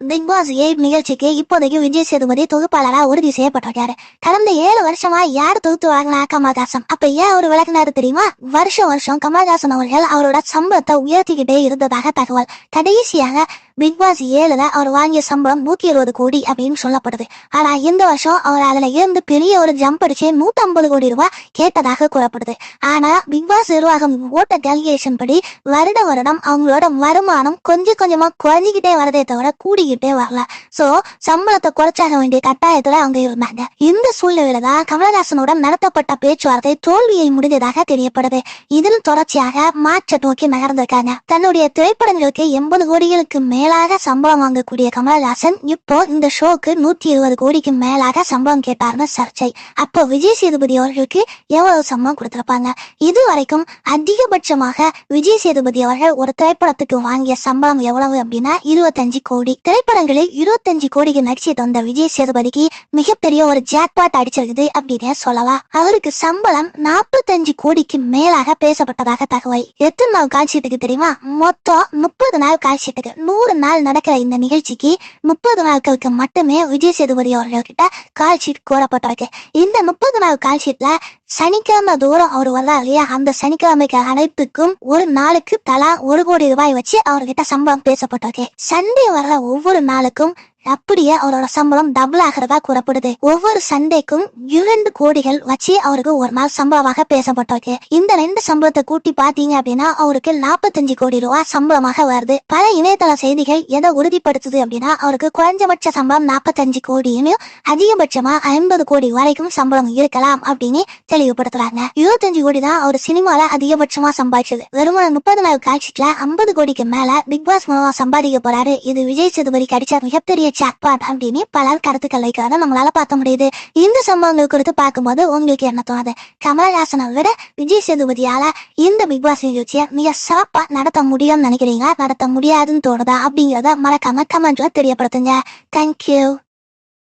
Big pass eight நிகழ்ச்சிக்கு இப்போதைக்கு விஜய் சேதுபதி தொகுப்பாளரா உறுதி செய்யப்பட்டிருக்காரு. கடந்த ஏழு வருஷமா யார் தொகுத்து வழங்கினா கமல்ஹாசன்? அப்ப ஏன் அவர் விளக்குனாரு தெரியுமா? வருஷம் வருஷம் கமல்ஹாசன் அவர்கள் அவரோட சம்பளத்தை உயர்த்திக்கிட்டே இருந்ததாக தகவல். கடைசியாக பிக் பாஸ் ஏழுல அவர் வாங்கிய சம்பளம் நூத்தி இருபது கோடி அப்படின்னு சொல்லப்படுது. ஆனா இந்த வருஷம் அவர் அதுல இருந்து பெரிய ஒரு ஜம்ப் அடிச்சு நூத்தி ஐம்பது கோடி ரூபாய் கேட்டதாக கூறப்படுது. ஆனா பிக் பாஸ் நிர்வாகம் ஓட்ட டெலிகேஷன் படி வருட வருடம் அவங்களோட வருமானம் கொஞ்சம் கொஞ்சமா குறைஞ்சிக்கிட்டே வரதே தவிர கூடிக்கிட்டே வரல. சோ சம்பளத்தை குறைச்சாக வேண்டிய கட்டாயத்துல அவங்க இருந்தாங்க. இந்த சூழ்நிலையில தான் கமலஹாசனுடன் நடத்தப்பட்ட பேச்சுவார்த்தை தோல்வியை முடிந்ததாக தெரியப்படுது. இதில் தொடர்ச்சியாக மாற்ற நோக்கி நகர்ந்திருக்காங்க. தன்னுடைய திரைப்படங்களுக்கு எண்பது கோடிகளுக்கு மேலாக சம்பளம் வாங்கக்கூடிய கமல்ஹாசன் இப்போ இந்த ஷோக்கு நூத்தி இருபது கோடிக்கு மேலாக சம்பளம் கேட்டார்னு சர்ச்சை. அப்போ விஜய் சேதுபதி அவர்களுக்கு எவ்வளவு சம்பளம் கொடுத்திருப்பாங்க? இது வரைக்கும் அதிகபட்சமாக விஜய் சேதுபதி அவர்கள் ஒரு திரைப்படத்துக்கு வாங்கிய சம்பளம் எவ்வளவு அப்படின்னா இருபத்தஞ்சு கோடி. திரைப்படங்களில் இருபத்தஞ்சு கோடிக்கு நடிச்சு தந்த விஜய் சேதுபதிக்கு மிகப்பெரிய ஒரு ஜாக்பாட் அடிச்சிருக்குது அப்படின்னு சொல்லலாம் அவருக்கு சம்பளம் நாற்பத்தஞ்சு கோடிக்கு மேலாக பேசப்பட்டதாக தகவல். எத்தனை நாள் காட்சிட்டுக்கு தெரியுமா? மொத்தம் முப்பது நாள் காட்சிட்டுக்கு நூறு நாள் நடக்கிற இந்த நிகழ்ச்சிக்கு முப்பது நாட்களுக்கு மட்டுமே விஜய் சேதுபதி அவர்கள்கிட்ட கால் ஷீட் கோரப்பட்டிருக்கு. இந்த முப்பது நாள் கால் ஷீட்ல சனிக்கிழமை தூரம் அவர் வர்றார் இல்லையா? அந்த சனிக்கிழமைக்கு அனைத்துக்கும் ஒரு நாளுக்கு தலா ஒரு கோடி ரூபாய் வச்சு அவர்கிட்ட சம்பளம் பேசப்பட்டிருக்கு. சண்டே வர்ற ஒவ்வொரு நாளுக்கும் அப்படியே அவரோட சம்பளம் டபுள் ஆகிறதா கூறப்படுது. ஒவ்வொரு சண்டேக்கும் இரண்டு கோடிகள் வச்சு அவருக்கு ஒரு நாள் சம்பளமாக பேசப்பட்டிருக்கு. இந்த ரெண்டு சம்பளத்தை கூட்டி பாத்தீங்க அப்படின்னா அவருக்கு நாற்பத்தஞ்சு கோடி ரூபாய் சம்பளமாக வருது. பல இணையதள செய்திகள் எதை உறுதிப்படுத்துது அப்படின்னா அவருக்கு குறைஞ்சபட்ச சம்பளம் நாற்பத்தஞ்சு கோடியும் அதிகபட்சமா ஐம்பது கோடி வரைக்கும் சம்பளம் இருக்கலாம் அப்படின்னு தெளிவுபடுத்துறாங்க. இருபத்தஞ்சு கோடி தான் அவர் சினிமால அதிகபட்சமா சம்பாதிச்சது. வெறும் முப்பது நாள் காட்சிக்குல ஐம்பது கோடிக்கு மேல பிக் பாஸ் மூலமா சம்பாதிக்க போறாரு. இது விஜய் சேதுபதி கிடைச்ச மிகப்பெரிய ஜாக்பாட் அப்படின்னு பலர் கருத்துக்களைக்காக நம்மளால பார்க்க முடியுது. இந்த சம்பவங்கள் குறித்து பார்க்கும்போது உங்களுக்கு என்ன தோணுது? கமலஹாசனை விட விஜய் சேதுபதியால இந்த பிக் பாஸ் நிகழ்ச்சியை மிக சிறப்பா நடத்த முடியும்னு நினைக்கிறீங்க நடத்த முடியாதுன்னு தோணுதா? அப்படிங்கிறத மறக்காம கமெண்ட்ல தெரியப்படுத்துங்க. தேங்க்யூ